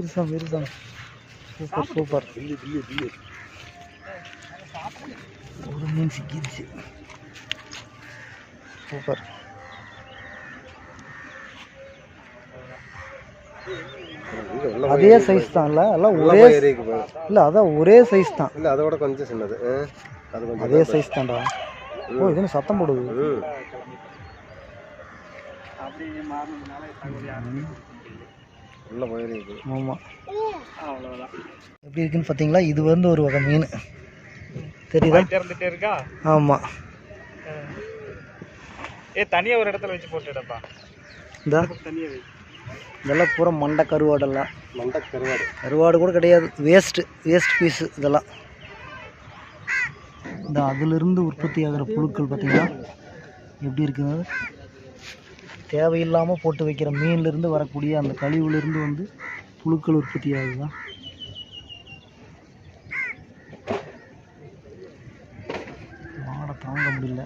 Irusami Irusami super super. Bill பில்லு பில்லு ஒரு மீன் சிக்கிடுச்சு சூப்பர். அதே சைஸ் தான் இல்லை? எல்லாம் ஒரே இல்லை அதான் ஒரே சைஸ் தான். இல்லை அதோட கொஞ்சம் சின்னது. அது சைஸ் தான்டா. ஓ இது என்ன சத்தம் போடுது? ம். உள்ள போயிருக்கு ஆமாம் எப்படி இருக்குன்னு பார்த்தீங்களா? இது வந்து ஒரு வகை மீன். தெரியுதா? திறந்துட்டே இருக்கா? ஆமாம் ஏ தனியா ஒரு இடத்துல வச்சு போட்டுடப்பா இந்த. தனியா வை. இதெல்லாம் பூரா மண்டை கருவாடெல்லாம். மண்டை கருவாடு. கருவாடு கூட கிடையாது. வேஸ்ட்டு வேஸ்ட் பீஸு இதெல்லாம். இந்த அதிலிருந்து உற்பத்தி ஆகிற புழுக்கள் பார்த்தீங்கன்னா எப்படி இருக்குது? தேவையில்லாமல் போட்டு வைக்கிற மீன்லேருந்து வரக்கூடிய அந்த கழிவுலேருந்து வந்து புழுக்கள் உற்பத்தி ஆகுதுதான் மாடை தாங்க முடியல.